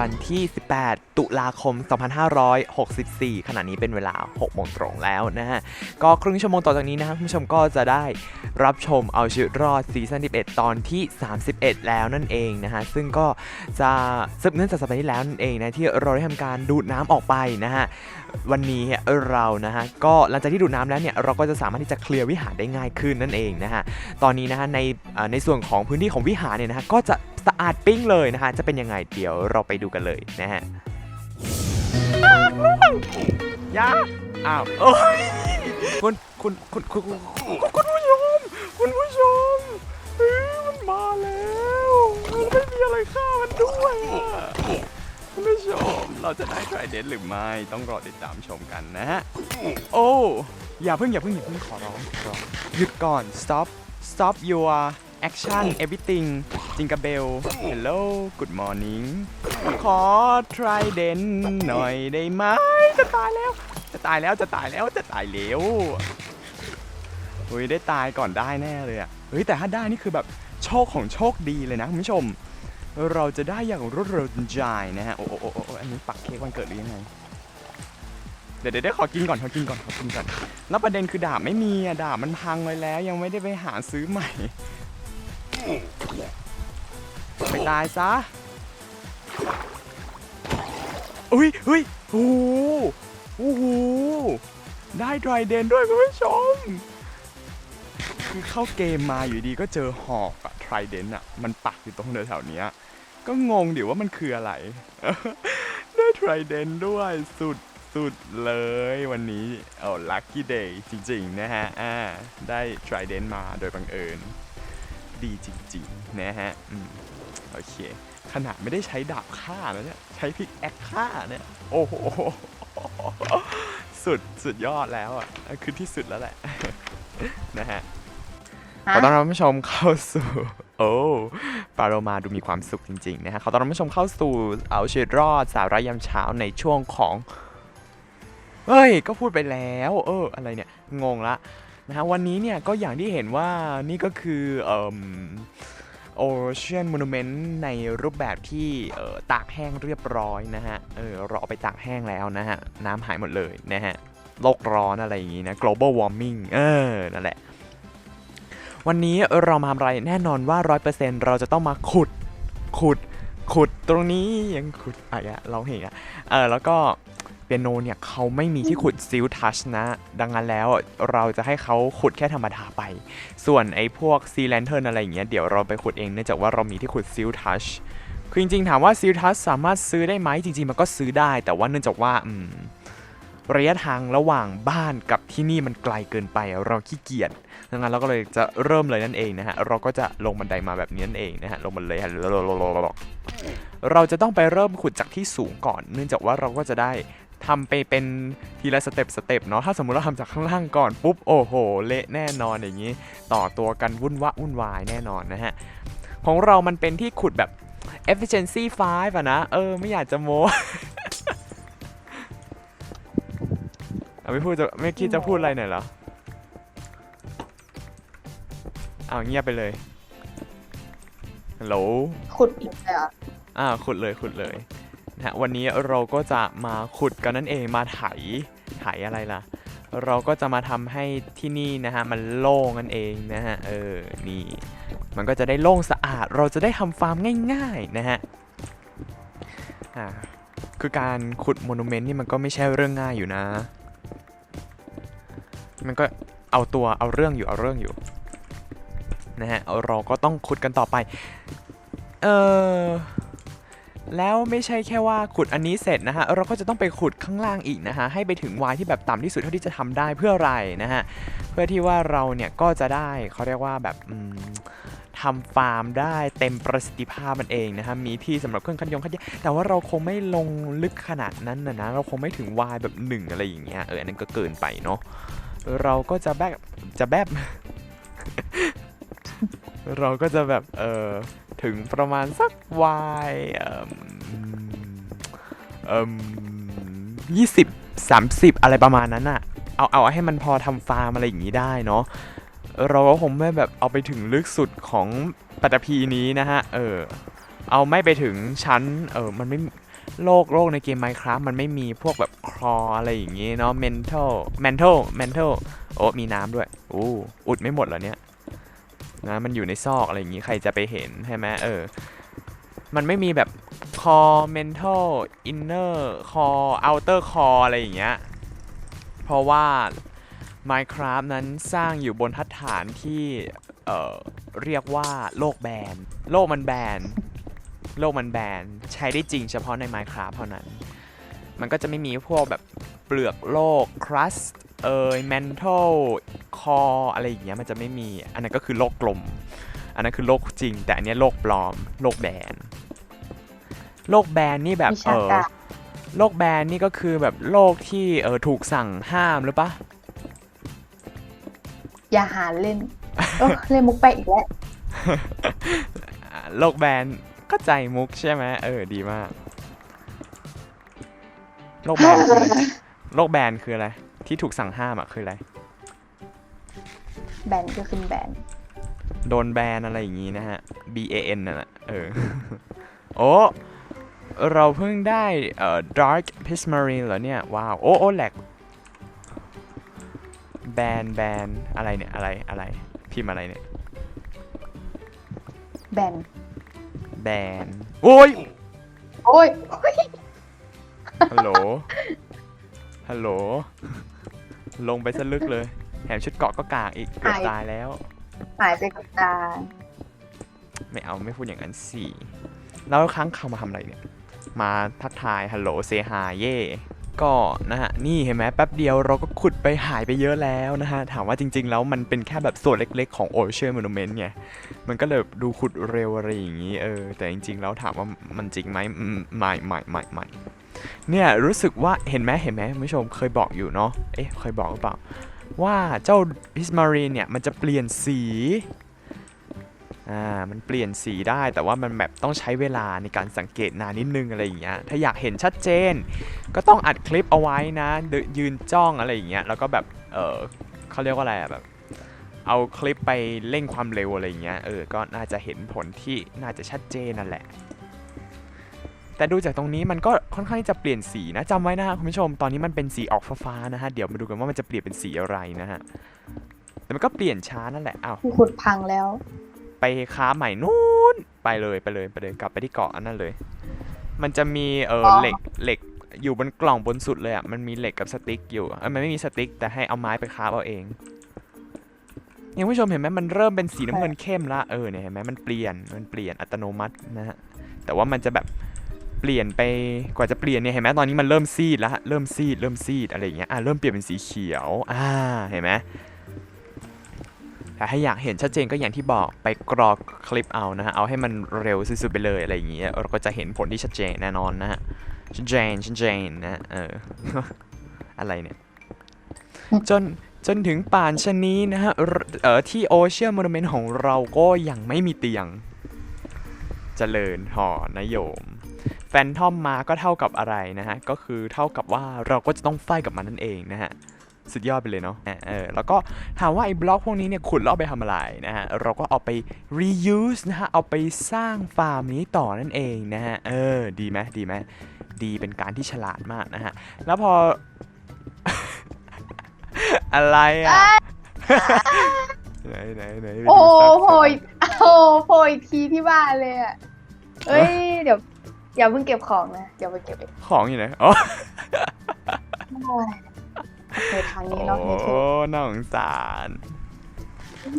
จันทร์ที่ 18 ตุลาคม 2564 ขณะนี้เป็นเวลา 6 โมงตรงแล้วนะฮะ ก็ครึ่งชั่วโมงต่อจากนี้นะครับคุณผู้ชมก็จะได้รับชมเอาชีวิตรอดซีซั่น 11 ตอนที่ 31 แล้วนั่นเองนะฮะ ซึ่งก็จะซึบเนื่องจากสัปดาห์ที่แล้วนั่นเองนะที่เราได้ทำการดูดน้ำออกไปนะฮะ วันนี้เรานะฮะก็หลังจากที่ดูดน้ำแล้วเนี่ยเราก็จะสามารถที่จะเคลียร์วิหารได้ง่ายขึ้นนั่นเองนะฮะตอนนี้นะฮะในเอ่อในส่วนของพื้นที่ของวิหารเนี่ยนะฮะก็จะสะอาดปิ้งเลยนะฮะจะเป็นยังไงเดี๋ยวเราไปดูกันเลยนะฮะยาอ้าวโอ้ยคุณคุณคุณคุณคุณคุณผู้ชมคุณผู้ชมเฮ้ยมันมาแล้วไม่มีอะไรฆ่ามันด้วยอะ คุณผู้ชม เราจะได้ไทรเดนหรือไม่ต้องรอติดตามชมกันนะฮะ โอ้ อย่าเพิ่งอย่าเพิ่งอย่าเพิ่งขอร้องขอร้องหยุดก่อน stop stop your action everything จิงก a เบล hello good morning ขอ try เดนหน่อยได้ไหมจะตายแล้ว จะตายแล้วจะตายแล้วจะตายแล้วเฮ้ยได้ตายก่อนได้แน่เลยอะเฮ้ยแต่ถ้าได้นี่คือแบบโชคของโชคดีเลยนะคุณผู้ชม เราจะได้อย่างรวดเร็วทันใจนะฮะ โอ้โอ้โอ้อันนี้ปักเค้กวันเกิดหรือยังไงเดี๋ยวเดี๋ยวเดี๋ยวขอกินก่อนขอกินก่อนขอกินก่อน แล้วประเด็นคือดาบไม่มีอะดาบมันพังไว้แล้ว ยังไม่ได้ไปหาซื้อใหม่ ไปตายซะ อุ้ยอุ้ยโอ้โหโอ้โห ได้ไดรเดนด้วยคุณผู้ชม คือเข้าเกมมาอยู่ดีก็เจอหอกอะ ไทรเดนอะมันปักอยู่ตรงแถวๆเนี้ยก็งงดิว่ามันคืออะไร ได้ไทรเดนด้วยสุดสุดเลยวันนี้โอ้ลัคกี้เดย์จริงๆ นะฮะ อ่า ได้ไทรเดนมาโดยบังเอิญ ดีจริงๆ นะฮะ อืม โอเค ขนาดไม่ได้ใช้ดาบฆ่านะเนี่ย ใช้พิกแอคฆ่าเนี่ย โอ้โห สุด สุดยอดแล้วอะ คือที่สุดแล้วแหละ นะฮะ ขอต้อนรับผู้ชมเข้าสู่โอ้ปาโรมาดูมีความสุขจริงๆนะฮะขอต้อนรับผู้ชมเข้าสู่เอาชีวิตรอดสาระยามเช้าในช่วงของเฮ้ย ก็พูดไปแล้ว เออ อะไรเนี่ย งงละนะฮะ วันนี้เนี่ย ก็อย่างที่เห็นว่านี่ก็คือเอ่อ Ocean Monument ในรูปแบบที่เออตากแห้งเรียบร้อยนะฮะ เออเรอาไปตากแห้งแล้วนะฮะ น้ำหายหมดเลยนะฮะ โลกร้อนอะไรอย่างงี้นะ global warming เออ นั่นแหละ วันนี้เรามาทำอะไรแน่นอนว่า 100%เราจะต้องมาขุด ขุด ขุดตรงนี้ยังขุดอะไรอะเราเห็นอะเออแล้วก็เปียโนเนี่ยเขาไม่มีที่ขุดซิลทัชนะ ดังนั้นแล้วเราจะให้เขาขุดแค่ธรรมดาไป ส่วนไอ้พวกซีแลนเทิร์นอะไรอย่างเงี้ยเดี๋ยวเราไปขุดเองเนื่องจากว่าเรามีที่ขุดซิลทัชคือจริงๆถามว่าซิลทัชสามารถซื้อได้ไหมจริงๆมันก็ซื้อได้ แต่ว่าเนื่องจากว่าอืม ระยะทางระหว่างบ้านกับที่นี่มันไกลเกินไปเราขี้เกียจดังนั้นเราก็เลยจะเริ่มเลยนั่นเองนะฮะเราก็จะลงบันไดมาแบบนี้นั่นเองนะฮะลงมาเลยฮะเราจะต้องไปเริ่มขุดจากที่สูงก่อน เนื่องจากว่าเราก็จะได้ทำไปเป็นทีละสเต็ปสเต็ปเนาะถ้าสมมติเราทำจากข้างล่างก่อนปุ๊บโอ้โห เละแน่นอนอย่างนี้ ต่อตัวกันวุ่นวะวุ่นวายแน่นอนนะฮะของเรามันเป็นที่ขุดแบบ efficiency 5อะนะ เออ ไม่อยากจะโม้ เอาไม่พูดจะไม่คิดจะพูดอะไรหน่อยเหรออ้าวเงียบไปเลยฮัลโหลขุดอีกเลยเหรอะอ่าขุดเลยขุดเลยนะฮะวันนี้เราก็จะมาขุดกันนั่นเองมาไถไถอะไรล่ะ เราก็จะมาทำให้ที่นี่นะฮะมันโล่งนั่นเองนะฮะเออนี่มันก็จะได้โล่งสะอาด เราจะได้ทำฟาร์มง่ายๆนะฮะอ่าคือการขุดโมนูเมนต์นี่มันก็ไม่ใช่เรื่องง่ายอยู่นะ มันก็เอาตัวเอาเรื่องอยู่เอาเรื่องอยู่นะฮะเราก็ต้องขุดกันต่อไป เออแล้วไม่ใช่แค่ว่าขุดอันนี้เสร็จนะฮะ เราก็จะต้องไปขุดข้างล่างอีกนะฮะ ให้ไปถึงวายที่แบบต่ำที่สุดเท่าที่จะทำได้เพื่ออะไรนะฮะ เพื่อที่ว่าเราเนี่ยก็จะได้เขาเรียกว่าแบบทำฟาร์มได้เต็มประสิทธิภาพมันเองนะฮะ มีที่สำหรับเครื่องคัดยงคัดแยกแต่ว่าเราคงไม่ลงลึกขนาดนั้นนะนะ เราคงไม่ถึงวายแบบหนึ่งอะไรอย่างเงี้ย เออ อันนั้นก็เกินไปเนาะ เราก็จะแบบจะแบบ เราก็จะแบบ เออถึงประมาณสักวายเอ่มเอ่มยี่สิบสามสิบอะไรประมาณนั้นอะเอาเอาให้มันพอทำฟาร์มอะไรอย่างนี้ได้เนาะเราก็คงไม่แบบเอาไปถึงลึกสุดของปัตภีนี้นะฮะ เออ เอาไม่ไปถึงชั้น เออ มันไม่ โลกโลกในเกม Minecraft มันไม่มีพวกแบบครออะไรอย่างงี้เนาะ mental mental mental โอ้มีน้ำด้วยอู้อุดไม่หมดเหรอเนี่ยนะมันอยู่ในซอกอะไรอย่างงี้ใครจะไปเห็นใช่ไหมเออ มันไม่มีแบบ core mental inner core outer core อะไรอย่างเงี้ย เพราะว่า Minecraft นั้นสร้างอยู่บนทัดฐานที่ เอ่อ เรียกว่าโลกแบน โลกมันแบน โลกมันแบนใช้ได้จริงเฉพาะใน Minecraft เท่านั้น มันก็จะไม่มีพวกแบบเปลือกโลก crust เอ่ย mantle core อะไรอย่างเงี้ยมันจะไม่มี อันนั้นก็คือโลกกลม อันนั้นคือโลกจริง แต่อันเนี้ยโลกปลอม โลกแบน โลกแบนนี่แบบวิเอชาอการโลกแบนนี่ก็คือแบบโลกที่เออถูกสั่งห้ามหรือปะอย่าหาเล่นเออเล่นมุกไปอีกแล้วอ่าโลกแบน ก็ใจมุกใช่ไหมเออดีมาก โลกแบนคืออะไรโลกแบนคืออะไร ที่ถูกสั่งห้ามอะคืออะไร แบนก็ขึ้นแบน โดนแบนอะไรอย่างงี้นะฮะ B A N น่ะนะเออ โอ้เราเพิ่งได้เอ่อ Dark Prismarine เหรอเนี่ย ว้าว โอ้โอ้แหลกแบนแบนอะไรเนี่ย อะไรอะไร พิมพ์อะไรเนี่ย แบน แบนโอ้ย โอ้ยโอ้ยฮัลโหล ฮัลโหล ลงไปซะลึกเลย แถมชุดเกาะก็กากอีกเกือบตายแล้ว หายไปกับตาไม่เอาไม่พูดอย่างนั้นสิ แล้วครั้งเขามาทำอะไรเนี่ย มาทักทายฮัลโหลเซฮายเย่ ก็นะฮะนี่เห็นไหมแป๊บเดียวเราก็ขุดไปหายไปเยอะแล้วนะฮะถามว่าจริง ๆ แล้วมันเป็นแค่แบบส่วนเล็ก ๆ ของ Ocean Monument ไงมันก็เลยดูขุดเร็วอะไรอย่างนี้เออแต่จริง ๆ แล้วถามว่ามันจริงไหมอืมไม่ไม่ไม่ไม่เนี่ยรู้สึกว่าเห็นไหมเห็นไหมคุณผู้ชมเคยบอกอยู่เนาะเอ๊ะเคยบอกหรือเปล่าว่าเจ้าพิสมารีเนี่ยมันจะเปลี่ยนสี อ่ามันเปลี่ยนสีได้แต่ว่ามันแบบต้องใช้เวลาในการสังเกตนานนิดนึงอะไรอย่างเงี้ยถ้าอยากเห็นชัดเจน ก็ต้องอัดคลิปเอาไว้นะยืนจ้องอะไรอย่างเงี้ยแล้วก็แบบเออเขาเรียกว่าอะไรแบบเอาคลิปไปเร่งความเร็วอะไรอย่างเงี้ยเออก็น่าจะเห็นผลที่น่าจะชัดเจนนั่นแหละ แต่ดูจากตรงนี้มันก็ค่อนข้างที่จะเปลี่ยนสีนะจำไว้นะฮะคุณผู้ชมตอนนี้มันเป็นสีออกฟ้าๆนะฮะเดี๋ยวมาดูกันว่ามันจะเปลี่ยนเป็นสีอะไรนะฮะแต่มันก็เปลี่ยนช้านั่นแหละอ้าวขุดพังแล้ว ไปค้าใหม่นู้นไปเลยไปเลยไปเลยกลับไปที่เกาะอันนั้นเลย มันจะมีเอออ๋อเหล็กเหล็กอยู่บนกล่องบนสุดเลยอะมันมีเหล็กกับสติ๊กอยู่เออมันไม่มีสติ๊กแต่ให้เอาไม้ไปค้าเอาเองเนี่ยคุณผู้ชมเห็นไหมมันเริ่มเป็นสีน้ำเงินเข้มละเออเนี่ยเห็นไหมมันเปลี่ยนมันเปลี่ยนอัตโนมัตินะฮะแต่ว่ามันจะแบบเปลี่ยนไปกว่าจะเปลี่ยนเนี่ยเห็นไหมตอนนี้มันเริ่มซีดแล้วฮะเริ่มซีดเริ่มซีดอะไรอย่างเงี้ยอะเริ่มเปลี่ยนเป็นสีเขียวอ่าเห็นไหม แต่ถ้าอยากเห็นชัดเจนก็อย่างที่บอกไปกรอกคลิปเอานะฮะ เอาให้มันเร็วสุดๆไปเลยอะไรอย่างเงี้ยเราก็จะเห็นผลที่ชัดเจนแน่นอนนะฮะชัดเจนชัดเจนนะเออ อะไรเนี่ย จนจนถึงป่านชนี้นะฮะ เออที่โอเชียนม n น m เมนต์ของเราก็ยังไม่มีเตียง เจริญหอนโยม แฟนทอมมาก็เท่ากับอะไรนะฮะ ก็คือเท่ากับว่าเราก็จะต้องไฟกับมันนั่นเองนะฮะ สุดยอดไปเลยเนาะเออเออแล้วก็ถามว่าไอ้บล็อกพวกนี้เนี่ยขุดแล้วเอาไปทำอะไรนะฮะเราก็เอาไป reuse นะฮะเอาไปสร้างฟาร์มนี้ต่อนั่นเองนะฮะเออดีไหมดีไหมดีเป็นการที่ฉลาดมากนะฮะแล้วพอ อะไรอะไหนไหนไหนไปโอ้ดูซากโหศพยโอ้โหยทีที่บ้านเลยอะเอ้ยเดี๋ยวอย่าเพิ่งเก็บของนะ เดี๋ยวไปเก็บเองของอยู่ไหนอ๋อโอ้ย ในทางนี้เนาะโอ้ในทุกน่าสงสาร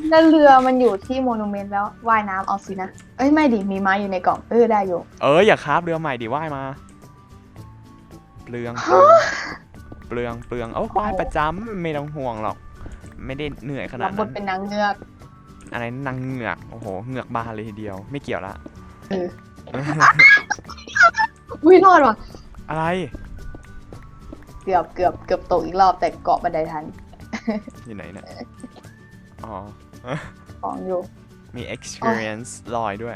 แล้วเรือมันอยู่ที่โมนูเมนต์แล้วว่ายน้ำเอาสินะ เอ้ยไม่ดิมีไม้อยู่ในกล่องเออได้อยู่ เอออย่าคราบเรือใหม่ดิว่ายมา เปลืองเปลืองเปลืองเอ้าว่ายประจำไม่ต้องห่วงหรอก ไม่ได้เหนื่อยขนารัดบบนั้ทนเป็นนางเงือก อะไรนางเหงือกโอ้โหเหงือกบานเลยทีเดียว ไม่เกี่ยวละเอออุ้ยรอดว่ะอะไรเกือบเกือบเกือบตกอีกรอบแต่เกาะบันไดทันอยู่ไหนเนี่ยอ๋อของอยู่ มี experience ลอยด้วย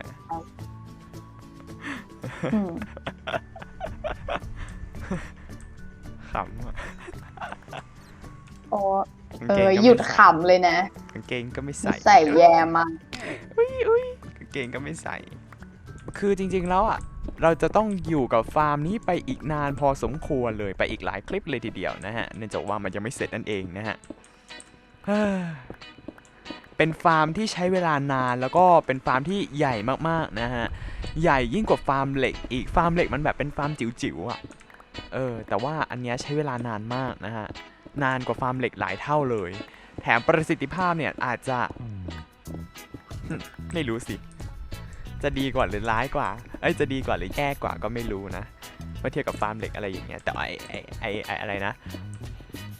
อืมขำอะโอ้กางเอกงอก็ไม่หยุดใส่ขำเลยนะกางเกงก็ไม่ใส่ ใส่แย่มากอุ้ยอุ้ยกางเกงก็ไม่ใส่ คือจริง ๆ แล้วอะ เราจะต้องอยู่กับฟาร์มนี้ไปอีกนานพอสมควรเลยไปอีกหลายคลิปเลยทีเดียวนะฮะเนื่องจากว่ามันยังไม่เสร็จนั่นเองนะฮะเฮ้อเป็นฟาร์มที่ใช้เวลานานแล้วก็เป็นฟาร์มที่ใหญ่มากๆนะฮะใหญ่ยิ่งกว่าฟาร์มเหล็กอีกฟาร์มเหล็กมันแบบเป็นฟาร์มจิ๋วๆอะเออแต่ว่าอันเนี้ยใช้เวลานานมากนะฮะนานกว่าฟาร์มเหล็กหลายเท่าเลย แถมประสิทธิภาพเนี่ยอาจจะไม่รู้สิ จะดีกว่าหรือร้ายกว่า เอ้ยจะดีกว่าหรือแย่กว่าก็ไม่รู้นะเมื่อเทียบกับฟาร์มเหล็กอะไรอย่างเงี้ยแต่ไอไอไอไออะไรนะ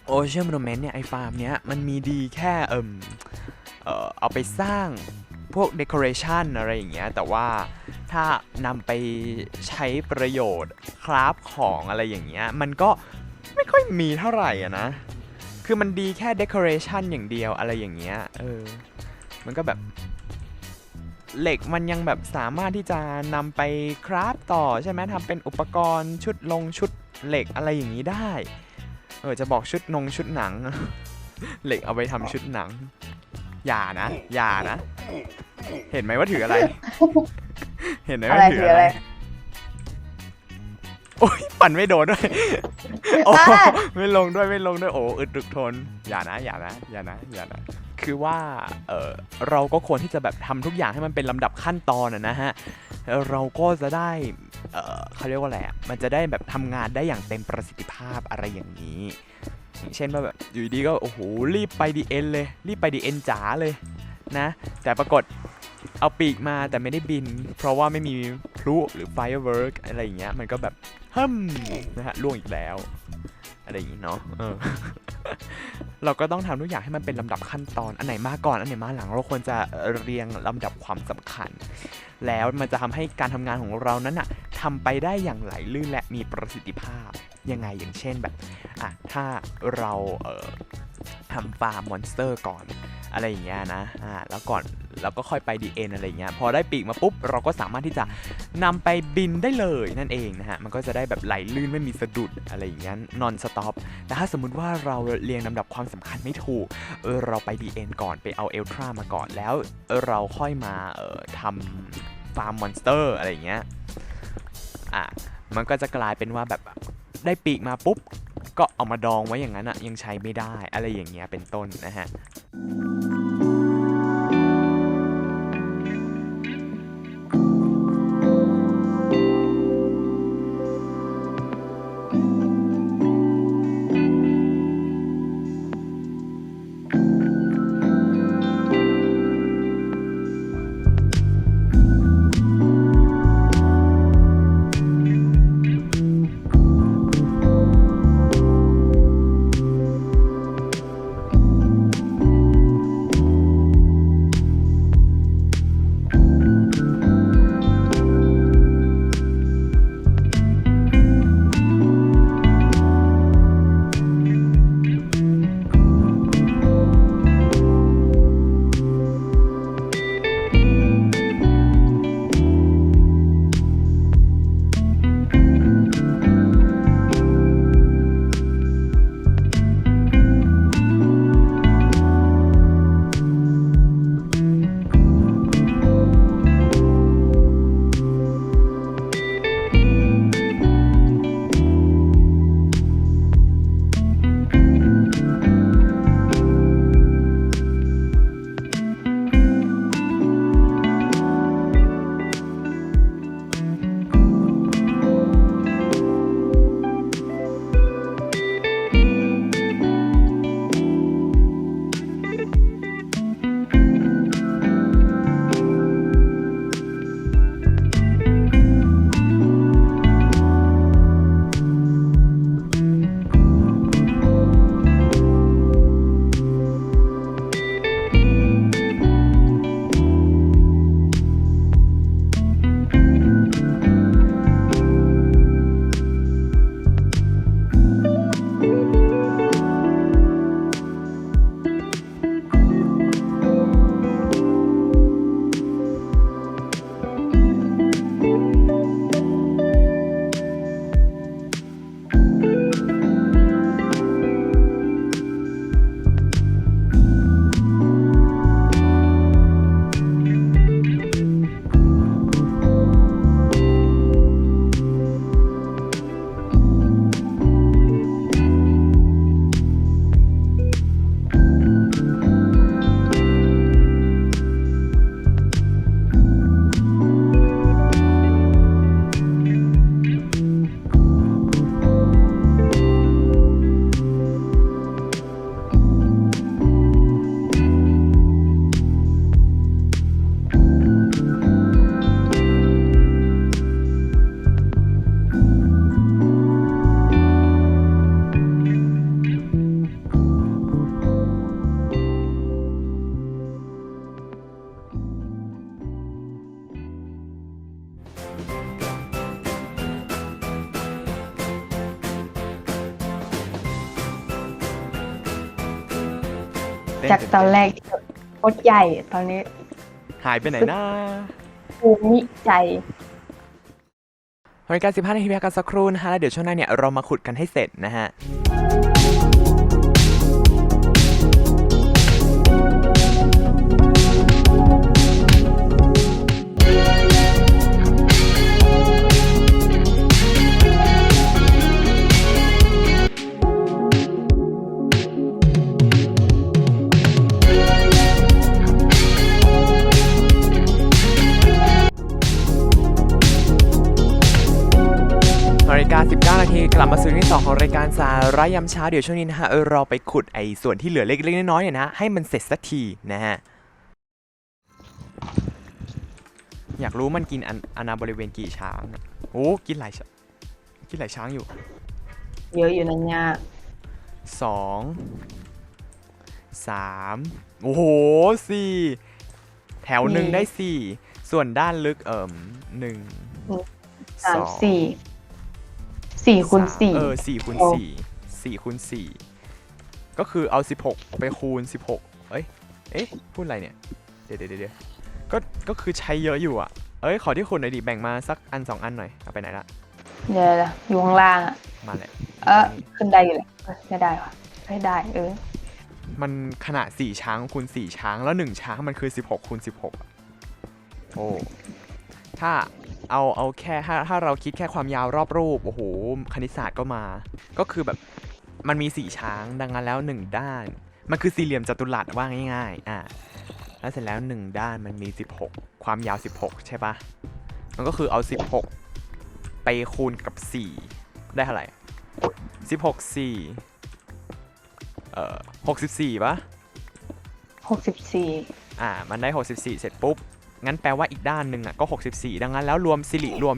โอเชียนโมนเมนต์เนี่ยไอฟาร์มเนี้ยมันมีดีแค่เอิมเอ่อเอาไปสร้างพวกเด o อเรชันอะไรอย่างเงี้ยแต่ว่าถ้านำไปใช้ประโยชน์คราฟของอะไรอย่างเงี้ยมันก็ไม่ค่อยมีเท่าไหร่อะนะ คือมันดีแค่เด o อเรชันอย่างเดียวอะไรอย่างเงี้ย เออ มันก็แบบ เหล็กมันยังแบบสามารถที่จะนำไปคราฟต่อใช่ไหมทำเป็นอุปกรณ์ชุดลงชุดเหล็กอะไรอย่างนี้ได้ เออจะบอกชุดนงชุดหนัง เหล็กเอาไปทำชุดหนัง อย่านะอย่านะ เห็นไหมว่าถืออะไร เห็นไหมอะไรว่าถืถือออะอะไรไรโอ้ยปั่นไม่โดนด้วยโอ้อะไม่ลงด้วยไม่ลงด้วยโอ้อึดดึกทน อย่านะอย่านะอย่านะอย่านะ คือว่าเออเราก็ควรที่จะแบบทำทุกอย่างให้มันเป็นลำดับขั้นตอนอะนะฮะเราก็จะได้เออเขาเรียกว่าอะไรอะมันจะได้แบบทำงานได้อย่างเต็มประสิทธิภาพอะไรอย่างนี้เช่นว่าแบบอยู่ดีก็โอ้โหรีบไปดีเอ็นเลยรีบไปดีเอ็นจ๋าเลยนะ แต่ปรากฏเอาปีกมาแต่ไม่ได้บิน เพราะว่าไม่มีพลุหรือ firework อะไรอย่างเงี้ยมันก็แบบฮึมนะฮะล่วงอีกแล้ว อะไรอย่างงี้เนาะเออเราก็ต้องทำทุกอย่างให้มันเป็นลำดับขั้นตอน อันไหนมาก่อน อันไหนมาหลัง เราควรจะเรียงลำดับความสำคัญ แล้วมันจะทำให้การทำงานของเรานั้นอะทำไปได้อย่างไหลลื่นและมีประสิทธิภาพ ยังไงอย่างเช่นแบบ อะ ถ้าเราเอ่อ ทำฟาร์มมอนสเตอร์ก่อนอะไรอย่างเงี้ยนะอ่าแล้วก่อนแล้วก็ค่อยไปดีเอ็นอะไรอย่างเงี้ยพอได้ปีกมาปุ๊บ เราก็สามารถที่จะนำไปบินได้เลยนั่นเองนะฮะ มันก็จะได้แบบไหลลื่นไม่มีสะดุดอะไรอย่างเงี้ยนอนสต็อปแต่ถ้าสมมุติว่าเราเรียงลำดับความสำคัญไม่ถูกเออเราไป DN ก่อนไปเอาเอลทรามาก่อนแล้วเราค่อยมาเอ่อทำฟาร์มมอนสเตอร์อะไรอย่างเงี้ยอะมันก็จะกลายเป็นว่าแบบได้ปีกมาปุ๊บ ก็เอามาดองไว้อย่างนั้นอะยังใช้ไม่ได้อะไรอย่างเงี้ยเป็นต้นนะฮะ จากตื่ตอนเแรกที่แบบโคตรใหญ่ตอนนี้หายไปไหนนะภูมิใจบริการ15 นาทีพักกันสักครู่นะฮะแล้วเดี๋ยวช่วงหน้าเนี่ยเรามาขุดกันให้เสร็จนะฮะ ลับมาสู่ช่วงที่2ของรายการสาระยามเช้าเดี๋ยวช่วงนี้นะฮะเออเราไปขุดไอ้ส่วนที่เหลือเล็กๆน้อยๆเนี่ยนะให้มันเสร็จสักทีนะฮะอยากรู้มันกินอันอาณาบริเวณกี่ช้างอะโอ้กินหลายช้างกินหลายช้างอยู่เยอะอยู่นะเนี่ยสองสามโอ้โหสี่แถวหนึ่งได้สี่ส่วนด้านลึกเอิ่มหนึ่งสามองสี่ สี่คูณสามสี่เออสี่คูณโอ้สี่สี่คูณสี่ก็คือเอาสิบหกไปคูณสิบหกเอ้ยเอ๊ะพูดอะไรเนี่ยเดี๋ยวเดี๋ยวเดี๋ยวก็ก็คือใช้เยอะอยู่อะเอ้ยขอที่คุณหน่อยดิแบ่งมาสักอันสองอันหน่อยเอาไปไหนละเดี๋ยวนะอยู่ข้างล่างอะมาแหละเออขึ้นได้อยู่เลยเออไม่ได้วะไม่ได้เออมันขนาดสี่ช้างคูณสี่ช้างแล้วหนึ่งช้างมันคือสิบหกคูณสิบหกโอ้ถ้า เอาเอาแค่ถ้าถ้าเราคิดแค่ความยาวรอบรูป โอ้โห คณิตศาสตร์ก็มา ก็คือแบบมันมีสี่ช้างดังนั้นแล้วหนึ่งด้าน มันคือสี่เหลี่ยมจัตุรัสว่าง่ายๆอะแล้วเสร็จแล้วหนึ่งด้านมันมี 16 ความยาว 16 ใช่ปะมันก็คือเอา 16 ไปคูณกับ 4 ได้เท่าไหร่16 4เอ่อ64ปะหกสิบสี่อ่า มันได้ 64 เสร็จปุ๊บ งั้นแปลว่าอีกด้านหนึ่งอะก็ 64 ดังนั้นแล้วรวมสิริรวม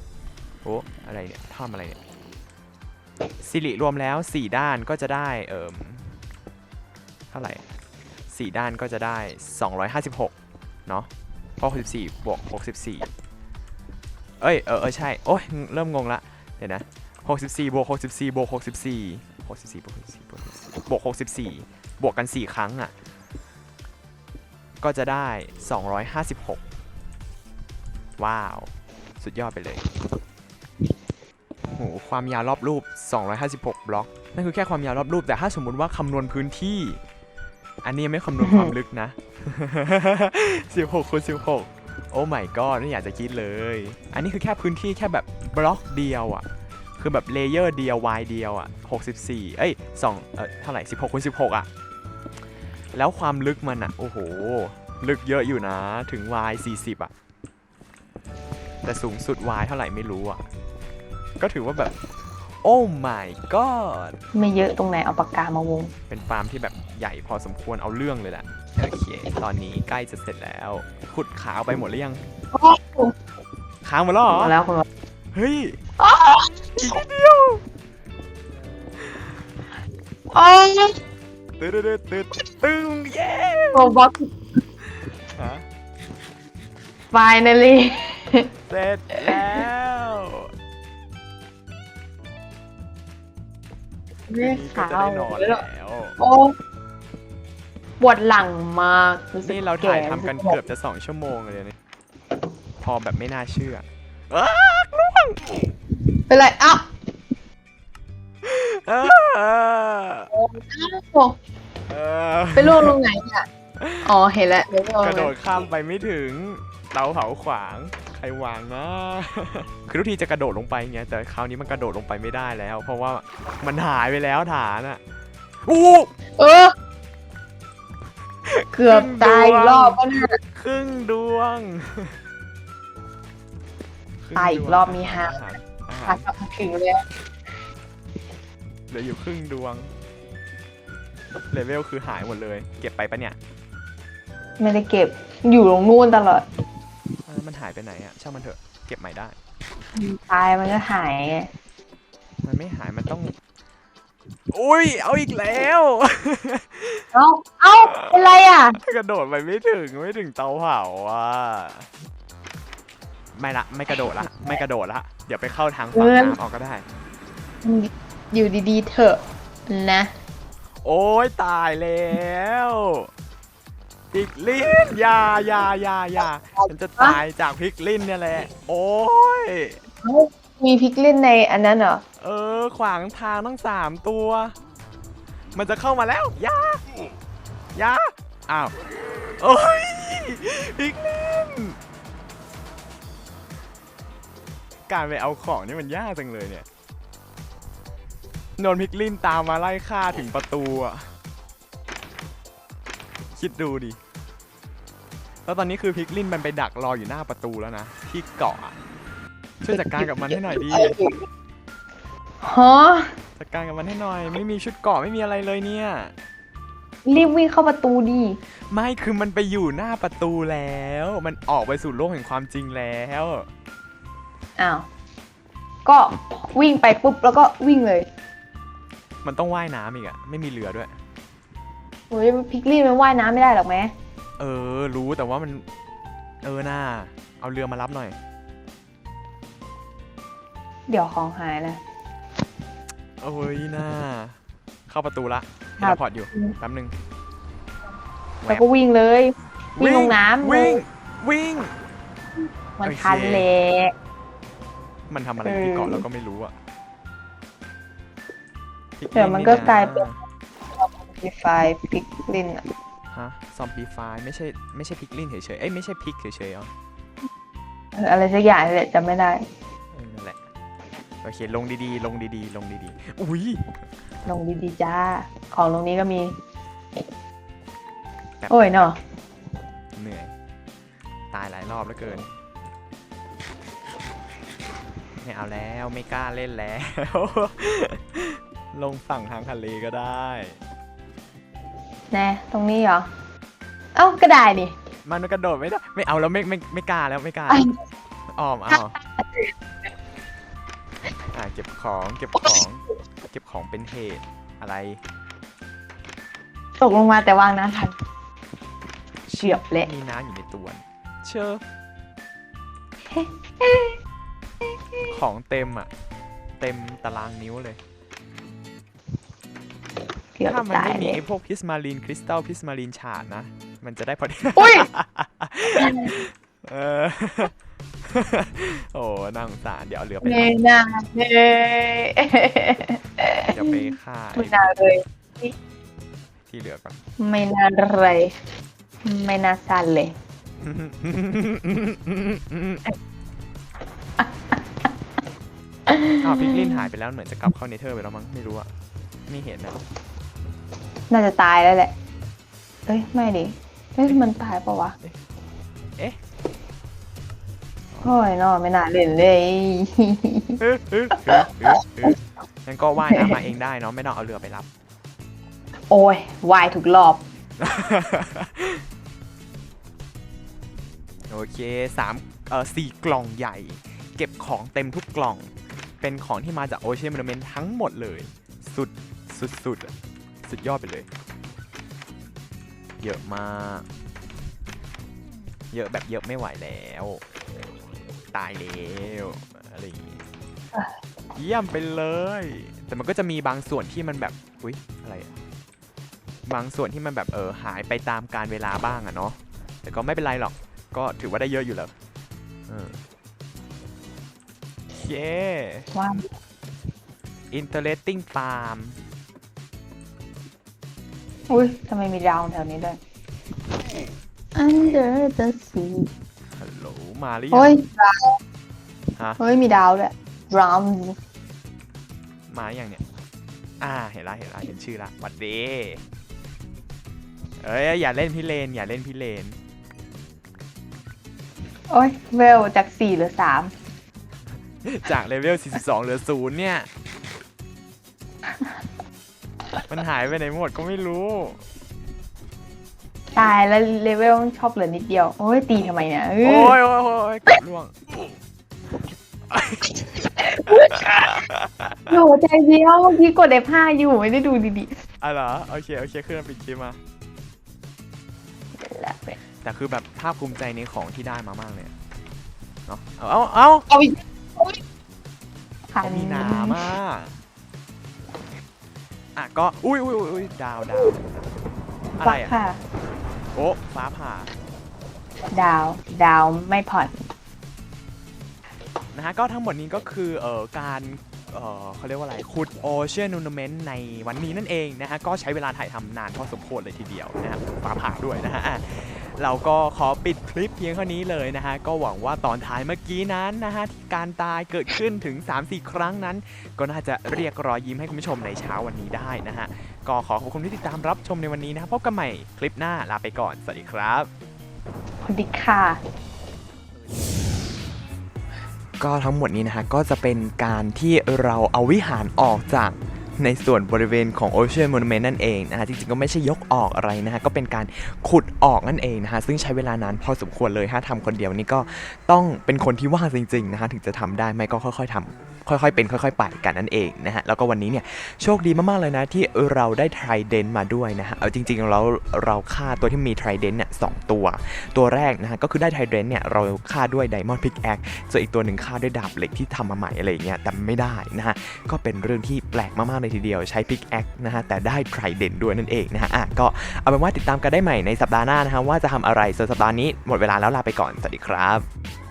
4โอ้อะไรเนี่ยทำอะไรเนี่ยสิริรวมแล้ว 4 ด้านก็จะได้เอ่มเท่าไหร่4ด้านก็จะได้ 256 เนาะเพราะ64บวก64 เอ้ย เออเออใช่ โอ้ย เริ่มงงละ เดี๋ยวนะ 64บวก64บวก64 64บวก64บวก64บวก64 บวกกัน 4 ครั้งอะ ก็จะได้ 256 ว้าว สุดยอดไปเลยโหความยาวรอบรูป 256 บล็อกนั่นคือแค่ความยาวรอบรูป แต่ถ้าสมมุติว่าคำนวณพื้นที่ อันนี้ยังไม่คำนวณความลึกนะ 16คูณ16 โอ้ my god ไม่อยากจะคิดเลย อันนี้คือแค่พื้นที่แค่แบบบล็อกเดียวอะ่ะ คือแบบเลเยอร์เดียว y เดียวอะ่ะ 64 เอ้ย2เอ่อเท่าไหร่ 16คูณ16 อะ แล้วความลึกมันอะโอ้โห ลึกเยอะอยู่นะ ถึง y 40อะแต่สูงสุด y เท่าไหร่ไม่รู้อะก็ถือว่าแบบ โอ้ my god ไม่เยอะตรงไหนเอาปากกามาวง เป็นฟาร์มที่แบบใหญ่พอสมควรเอาเรื่องเลยแหละโอเค ตอนนี้ใกล้จะเสร็จแล้ว ขุดขาวไปหมดหรือยังค้างหมดแล้วเหรอ มาแล้วคุณวะเฮ้ยอีกนิดเดียว โอ้ย ตึ๊ดตึ๊ดตึ๊ดตึ้งเย้โรบ็อกฮะ finally เสร็จแล้วนี่ก็ขาวจะได้นอนแล้วแล้วโอ้ปวดหลังมากรู้สึกนี่เราถ่ายทำกันเกือบจะสองชั่วโมงเลยนะพอแบบไม่น่าเชื่ออ้าเป็นไรอ้า วอ้าโอ้เออไปล่วงลงไหนเนี่ยอ๋อเห็นแล้วเดี๋ยวไปเอากระโดดข้ามไปไม่ถึงเตาเผาขวางใครวางนะ คือทุกทีจะกระโดดลงไปไงแต่คราวนี้มันกระโดดลงไปไม่ได้แล้ว เพราะว่ามันหายไปแล้วฐานอะอู้เออ เกือบตายอีกรอบก็น่าครึ่งดวงคงตายอีกดวงรอบมีฮาอาหารอาหาหารกลับมาถึงเลยเห ลืออยู่ครึ่งดวง เลเวลคือหายหมดเลย เก็บไปปะเนี่ยไม่ได้เก็บ อยู่ตรงนู่นตลอด เออมันหายไปไหนอะช่างมันเถอะเก็บใหม่ได้ ตายมันก็หายไงมันไม่หายมันต้อง อุ้ยเอาอีกแล้ว เอ้า เอ้า เป็นไรอะ กระโดดไปไม่ถึงไม่ถึงเตาเผาอะไม่ละไม่กระโดดละไม่กระโดดละเดี๋ยวไปเข้าทางฝั่งเงินน้ำเอาก็ได้ อยู่ดีๆเถอะนะ โอ้ยตายแล้วพิกลินอยาอยาอยาอยาฉันจะตายจากพิกลินเนี่ยแหละ โอ้ย มีพิกลินในอันนั้นเหรอ เออ ขวางทางทั้งสามตัว มันจะเข้ามาแล้วอยาอยาอ้าว โอ้ยพิกลินการไปเอาของนี่มันยากจังเลยเนี่ย โดนพิกลินตามมาไล่ฆ่าถึงประตูอะคิดดูดิ แล้วตอนนี้คือพิกลินมันไปดักรออยู่หน้าประตูแล้วนะ ที่เกาะอะช่วยจัดการกับมันให้หน่อยดิฮะจัดการกับมันให้หน่อย ไม่มีชุดเกาะไม่มีอะไรเลยเนี่ย รีบวิ่งเข้าประตูดิ ไม่คือมันไปอยู่หน้าประตูแล้ว มันออกไปสู่โลกแห่งความจริงแล้ว อ้าว ก็วิ่งไปปุ๊บแล้วก็วิ่งเลย มันต้องว่ายน้ำอีกอะไม่มีเรือด้วย โอ้ยพิกลินมันว่ายน้ำไม่ได้หรอกแม้เออ รู้แต่ว่ามัน เออน่าเอาเรือมารับหน่อย เดี๋ยวของหายนะโอ้ยน่าเข้าประตูละครัเฮบลพอร์ตอยู่แป๊บนึงแล้วก็วิ่งเลย วิ่งลงน้ำวิ่งวิ่ง มันโอเค ทันแหละมันทำอะไรเออที่เกาะเราก็ไม่รู้อะ เดี๋ยวมันก็พลิกลายเป็นะมีไฟพิกลินอะฮะซอมบี้ไฟไม่ใช่ไม่ใช่พิกลินเฉยๆเอ้ยไม่ใช่พิกเฉยๆอ๋อเอออะไรสักอย่างนี่แหละจำไม่ได้ เออนั่นแหละโอเคลงดีๆ ลงดีๆ ลงดีๆ อุ้ยลงดีๆจ้า ของตรงนี้ก็มีแบบโอ้ยเนาะเหนื่อย ตายหลายรอบแล้วเกิน ไม่เอาแล้วไม่กล้าเล่นแล้ว ลงฝั่งทางทะเลก็ได้ แน่ตรงนี้เหรอ เอ้าก็ได้ดิมันกระโดดไม่ได้ ไม่เอาแล้วไม่ไม่ไม่กล้าแล้วไม่กล้าไอ้อ้อมเอาอ่าเก็บของเก็บของ เก็บของเป็นเหตุอะไร ตกลงมาแต่วางน้ำทันเฉียบเละมีน้ำอยู่ในตัวน่ะเชื่อของเต็มอะ เต็มตารางนิ้วเลย เกือบถ้ามันตายไม่มีเลย ไอ้พวกพิสมารีนคริสตัลพิสมารีนฉาดนะ มันจะได้พอดีอุ้ยเออ โอ้น่าสงสารเดี๋ยวเอาเรือไปเนรับน่าเนเดี๋ยวไปฆ่าไม่น่าเลย ที่เหลือก่อน ไม่น่าเลย ไม่น่าสั้นเลย อ้าวพิกลินหายไปแล้วเหมือนจะกลับเข้าเนเธอร์ไปแล้วมั้งไม่รู้อะไม่เห็นนะ น่าจะตายแล้วแหละ เอ้ย ไม่ดิเอ้ยมันตายปะวะ เอ๊ะ โอ้ยเนอะไม่น่าเล่นเลยเอ๊ะเอ๊ะเอ๊ะเอ๊ะเอ๊ะงั้นก็ว่ายน้ำมาเองได้เนาะไม่ต้องเอาเรือไปรับ โอ้ยวายถูกรอบ โอเคสามเอ่อสี่กล่องใหญ่ เก็บของเต็มทุกกล่อง เป็นของที่มาจากโอเชียนม n นเมนทั้งหมดเลย สุดสุดสุดอะ สุดยอดไปเลย เยอะมาก เยอะแบบเยอะไม่ไหวแล้ว ตายแล้วอะไรอย่างงี้เยี่ยมไปเลย แต่มันก็จะมีบางส่วนที่มันแบบ อุ้ยอะไรอะบางส่วนที่มันแบบเออหายไปตามการเวลาบ้างอะเนาะ แต่ก็ไม่เป็นไรหรอก ก็ถือว่าได้เยอะอยู่แล้วเออเย้ว่า interesting farm อุ้ยทำไมมีดาวแถวนี้ด้วย Under the sea ฮัลโหลมาหรือยัเฮ้ยงดาวฮะเฮ้ยมีดาวด้วย drum มาอย่างเนี่ย อ่าเห็นละเห็นละเห็นชื่อละหวัดดีเอ้ยอย่าเล่นพี่เลนอย่าเล่นพี่เลน โอ้ยเวลจากสี่เหรือสามจากเลเวล 42 เหลือศูนย์เนี่ย มันหายไปไหนหมดก็ไม่รู้ ตายแล้วเลเวลชอบเหลือนิดเดียว โอ้ยตีทำไมเนี่ยเโอ้ยโอ้ยโอ้ยกดล่วง โหใจเดียวเมื่อกี้กด F5 อยู่ไม่ได้ดูดีอะเหรอโอเคโอเคขึ้นมาปิดคลิปมาๆแล้วแต่คือแบบภาคภูมิใจในของที่ได้มามากเลยอะเนาะเอาเอาเอาเอาอีกโอ้ยเขามีน้ำอะ อะก็อุ้ยอุ้ยอุ้ยอุ้ยดาวดาวอะไรฟักอะ ค่ะ โอ้ฟ้าผ่า ดาว ดาวไม่ผ่อน นะฮะก็ทั้งหมดนี้ก็คือเอ่อการ เอ่อเขาเรียกว่าอะไรขุดโอเชียนนูนเมนต์ในวันนี้นั่นเองนะฮะก็ใช้เวลาถ่ายทำนานพอสมควรเลยทีเดียวนะฮะฟ้าผ่าด้วยนะฮะเราก็ขอปิดคลิปเพียงเท่านี้เลยนะฮะ ก็หวังว่าตอนท้ายเมื่อกี้นั้นนะฮะ ที่การตายเกิดขึ้นถึง 3-4 ครั้งนั้น ก็น่าจะเรียกรอยยิ้มให้คุณผู้ชมในเช้าวันนี้ได้นะฮะ ก็ขอขอบคุณที่ติดตามรับชมในวันนี้นะครับพบกันใหม่คลิปหน้าลาไปก่อน สวัสดีครับคุณดิค่ะ ก็ทั้งหมดนี้นะฮะก็จะเป็นการที่เราเอาวิหารออกจากในส่วนบริเวณของ Ocean Monument นั่นเองนะฮะจริงๆก็ไม่ใช่ยกออกอะไรนะฮะก็เป็นการขุดออกนั่นเองนะฮะซึ่งใช้เวลานานพอสมควรเลยถ้าทำคนเดียวนี่ก็ต้องเป็นคนที่ว่างจริงๆนะฮะถึงจะทำได้ไม่ก็ค่อย ๆทำ ค่อยๆ เป็นค่อยๆ ไปกันนั่นเองนะฮะ แล้วก็วันนี้เนี่ยโชคดีมากๆ เลยนะที่เราได้ไทรเดนมาด้วยนะฮะ เอาจริงๆเราเราฆ่าตัวที่มีไทรเดนเนี่ยสองตัว ตัวแรกนะฮะก็คือได้ไทรเดนเนี่ยเราฆ่าด้วยไดมอนด์พิกแอคส่วนอีกตัวหนึ่งฆ่าด้วยดาบเหล็กที่ทำมาใหม่อะไรเงี้ยแต่ไม่ได้นะฮะก็เป็นเรื่องที่แปลกมากๆเลยทีเดียวใช้พิกแอคนะฮะแต่ได้ไทรเดนด้วยนั่นเองนะฮะอะก็เอาเป็นว่าติดตามกันได้ใหม่ในสัปดาห์หน้านะฮะว่าจะทำอะไรส่วนสัปดาห์นี้หมดเวลาแล้วลาไปก่อนสวัสดีครับ